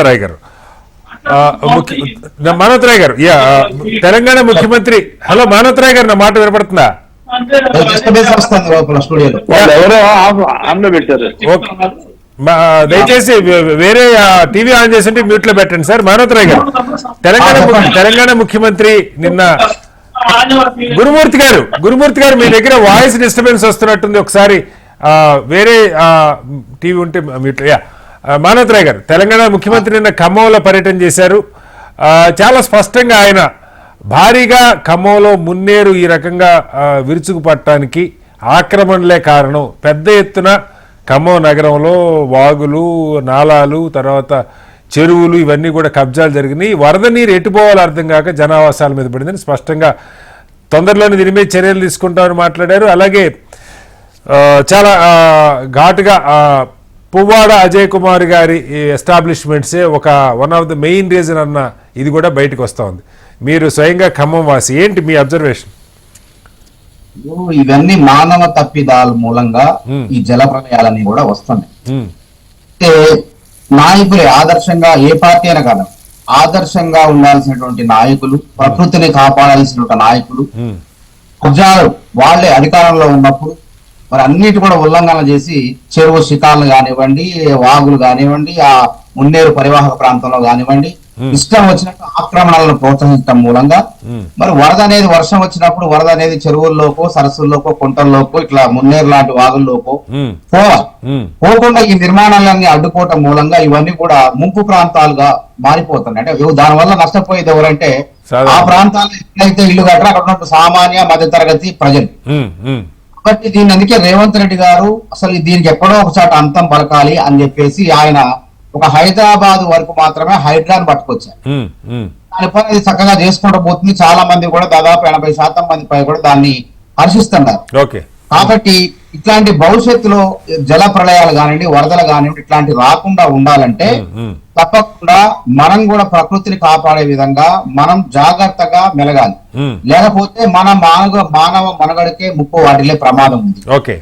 రాయ్ గారు మానవతరాయ్ గారు తెలంగాణ ముఖ్యమంత్రి హలో మానవతరాయ్ గారు నా మాట వినపడుతుందా దయచేసి వేరే టీవీ ఆన్ చేసి ఉంటే మ్యూట్లో పెట్టండి సార్ మానవతరాయ్ గారు తెలంగాణ తెలంగాణ ముఖ్యమంత్రి నిన్న గురుమూర్తి గారు గురుమూర్తి గారు మీ దగ్గర వాయిస్ డిస్టర్బెన్స్ వస్తున్నట్టుంది ఒకసారి. ఆ, వేరే టీవీ ఉంటే మ్యూట్ యా ఆ, మానవతరాయ్ గారు తెలంగాణ ముఖ్యమంత్రి నిన్న ఖమ్మంలో పర్యటన చేశారు. చాలా స్పష్టంగా ఆయన భారీగా ఖమ్మంలో మున్నేరు ఈ రకంగా విరుచుకుపట్టడానికి ఆక్రమణలే కారణం. పెద్ద ఎత్తున ఖమ్మం నగరంలో వాగులు నాలాలు తర్వాత చెరువులు ఇవన్నీ కూడా కబ్జాలు జరిగినాయి. వరద నీరు ఎటుపోవాలో అర్థం కాక జనావాసాల మీద పడిందని స్పష్టంగా తొందరలోనే దీని మీద చర్యలు తీసుకుంటామని మాట్లాడారు. అలాగే చాలా ఘాటుగా పువ్వాడ అజయ్ కుమార్ గారి ఎస్టాబ్లిష్మెంట్సే ఒక one of the main reason అన్న ఇది కూడా బయటకు వస్తూ ఉంది. మీరు స్వయంగా ఖమ్మం వాసి ఏంటి మీ అబ్జర్వేషన్? ఇవన్నీ మానవ తప్పిదాల మూలంగా ఈ జల ప్రళయాలన్నీ కూడా వస్తున్నాయి. అంటే నాయకులే ఆదర్శంగా ఏ పార్టీ అయినా కాదు ఆదర్శంగా ఉండాల్సినటువంటి నాయకులు ప్రకృతిని కాపాడాల్సినటువంటి నాయకులు ప్రజలు వాళ్ళే అధికారంలో ఉన్నప్పుడు మరి అన్నిటి కూడా ఉల్లంఘన చేసి చెరువు శిఖాలను కానివ్వండి వాగులు కానివ్వండి ఆ మున్నేరు పరివాహక ప్రాంతంలో కానివ్వండి ఇష్టం వచ్చినట్టు ఆక్రమణలను ప్రోత్సహించడం మూలంగా మరి వరద అనేది వర్షం వచ్చినప్పుడు వరద అనేది చెరువుల్లోకో సరస్సుల్లోకో కుంటల్లోకో ఇట్లా మున్నేరు లాంటి వాగుల్లోకో పోవాలి. పోకుండా ఈ నిర్మాణాలన్నీ అడ్డుకోవటం మూలంగా ఇవన్నీ కూడా ముంపు ప్రాంతాలుగా మారిపోతున్నాయి. అంటే ఇవి దానివల్ల నష్టపోయేది ఎవరంటే ఆ ప్రాంతాల్లో ఎక్కడైతే ఇల్లు కట్టారో అక్కడ ఉన్నట్టు సామాన్య మధ్య తరగతి ప్రజలు కాబట్టి దీన్ని అందుకే రేవంత్ రెడ్డి గారు అసలు దీనికి ఎక్కడో ఒక చోట అంతం పలకాలి అని చెప్పేసి ఆయన ఒక హైదరాబాద్ వరకు మాత్రమే హైడ్రాన్ పట్టుకొచ్చారు. దాని పని అది చక్కగా చేసుకుంటూ పోతుంది. చాలా మంది కూడా దాదాపు ఎనభై శాతం మంది పై కూడా దాన్ని హర్షిస్తున్నారు. ఓకే. కాబట్టి ఇట్లాంటి భవిష్యత్తులో జల ప్రళయాలు కానివ్వండి వరదలు కానివ్వండి ఇట్లాంటి రాకుండా ఉండాలంటే తప్పకుండా మనం కూడా ప్రకృతిని కాపాడే విధంగా మనం జాగ్రత్తగా మెలగాలి. లేకపోతే మన మానవ మానవ మనుగడకే ముప్పు వాటిల్లే ప్రమాదం ఉంది.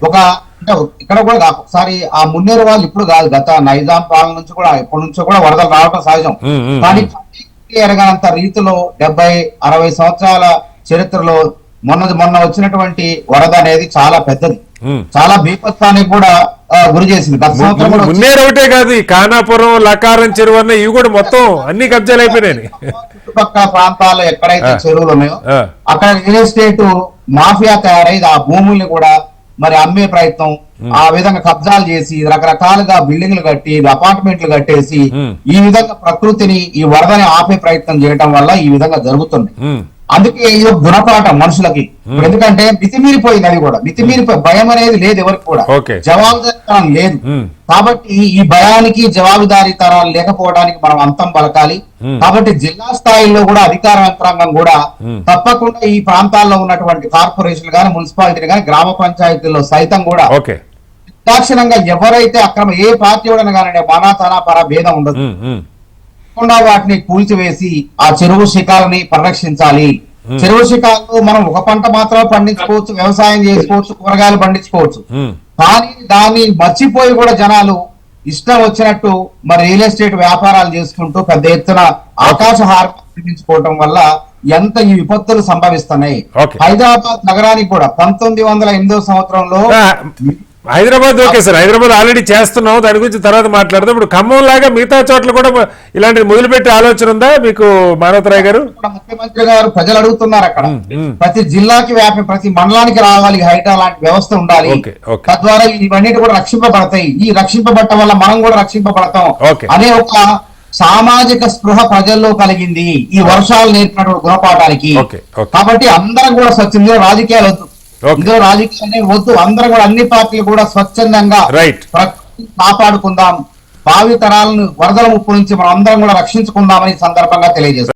ఒక అంటే ఇక్కడ కూడా. ఒకసారి ఆ మున్నేరు వాళ్ళు ఇప్పుడు కాదు గత నైజాం పాలన నుంచి కూడా ఎప్పటి నుంచో కూడా వరదలు రావడం సహజం. కానీ ఎరగనంత రీతిలో డెబ్బై అరవై సంవత్సరాల చరిత్రలో మొన్న మొన్న వచ్చినటువంటి వరద అనేది చాలా పెద్దది. చాలా బీపత్వానికి కూడా గురి చేసింది. మున్నేరు ఒకటే కాదు ఈ ఖానాపురం లకారం చెరువు అన్న ఇవి కూడా మొత్తం అన్ని కబ్జాలు అయిపోయినాయి చుట్టుపక్కల ప్రాంతాల్లో ఎక్కడైతే. చెరువులు ఉన్నాయో. అక్కడ రియల్ ఎస్టేట్ మాఫియా తయారైంది ఆ భూముల్ని కూడా మరి అమ్మే ప్రయత్నం ఆ విధంగా కబ్జాలు చేసి రకరకాలుగా బిల్డింగ్లు కట్టి అపార్ట్మెంట్లు కట్టేసి. ఈ విధంగా ప్రకృతిని ఈ వరదని ఆపే ప్రయత్నం చేయడం వల్ల ఈ విధంగా జరుగుతుంది. అందుకే ఇది గుణపాఠం మనుషులకి ఇప్పుడు ఎందుకంటే మితిమీరిపోయింది అది కూడా మితిమీరిపోయి భయం అనేది లేదు ఎవరికి కూడా. జవాబుదారితనం లేదు మ్మ్. కాబట్టి ఈ భయానికి జవాబుదారీతనాలు లేకపోవడానికి మనం అంతం పలకాలి. కాబట్టి జిల్లా స్థాయిలో కూడా అధికార యంత్రాంగం కూడా. తప్పకుండా ఈ ప్రాంతాల్లో ఉన్నటువంటి కార్పొరేషన్ గాని మున్సిపాలిటీ గాని గ్రామ పంచాయతీల్లో సైతం కూడా ఓకే నిర్దాక్షిణంగా ఎవరైతే అక్రమ ఏ పార్టీ కూడా కానీ మానా తన పర భేదం ఉండదు. తప్పకుండా వాటిని కూల్చివేసి ఆ చెరువు శిఖాలని పరిరక్షించాలి చెరువు శిఖాలు మనం ఒక పంట మాత్రమే పండించుకోవచ్చు వ్యవసాయం చేసుకోవచ్చు కూరగాయలు పండించుకోవచ్చు. కానీ దాన్ని మర్చిపోయి కూడా జనాలు ఇష్టం వచ్చినట్టు మరి రియల్ ఎస్టేట్ వ్యాపారాలు చేసుకుంటూ పెద్ద ఎత్తున ఆకాశ హారం వల్ల ఎంత ఈ విపత్తులు సంభవిస్తున్నాయి. హైదరాబాద్ నగరానికి కూడా పంతొమ్మిది వందల ఎనిమిదో సంవత్సరంలో Hyderabad okay sir Hyderabad already చేస్తున్నాం దాని గురించి తర్వాత మాట్లాడదాం ఇప్పుడు ఖమ్మం లాగా మిగతా చోట్ల కూడా ఇలాంటి మొదలుపెట్టే ఆలోచన ఉందా మీకు మానవతరాయ్ గారు ముఖ్యమంత్రి గారు ప్రజలు అడుగుతున్నారు అక్కడ. ప్రతి జిల్లాకి వ్యాపి ప్రతి మండలానికి రావాలి హైడ్రా లాంటి వ్యవస్థ ఉండాలి. తద్వారా ఇవన్నీ కూడా రక్షింపబడతాయి ఈ రక్షింపబడటం వల్ల మనం కూడా రక్షింపబడతాం ఓకే. అనే ఒక సామాజిక స్పృహ ప్రజల్లో కలిగింది ఈ వర్షాలు నేర్పినటువంటి గుణపాఠానికి. కాబట్టి అందరం కూడా స్వచ్ఛంగా రాజకీయాలు. ఇందులో రాజకీయాలు వద్దు. అందరం కూడా అన్ని పార్టీలు కూడా స్వచ్ఛందంగా రైట్. కాపాడుకుందాం. భావి తరాలను వరదల ముప్పు నుంచి మనం అందరం కూడా రక్షించుకుందామని సందర్భంగా తెలియజేస్తాం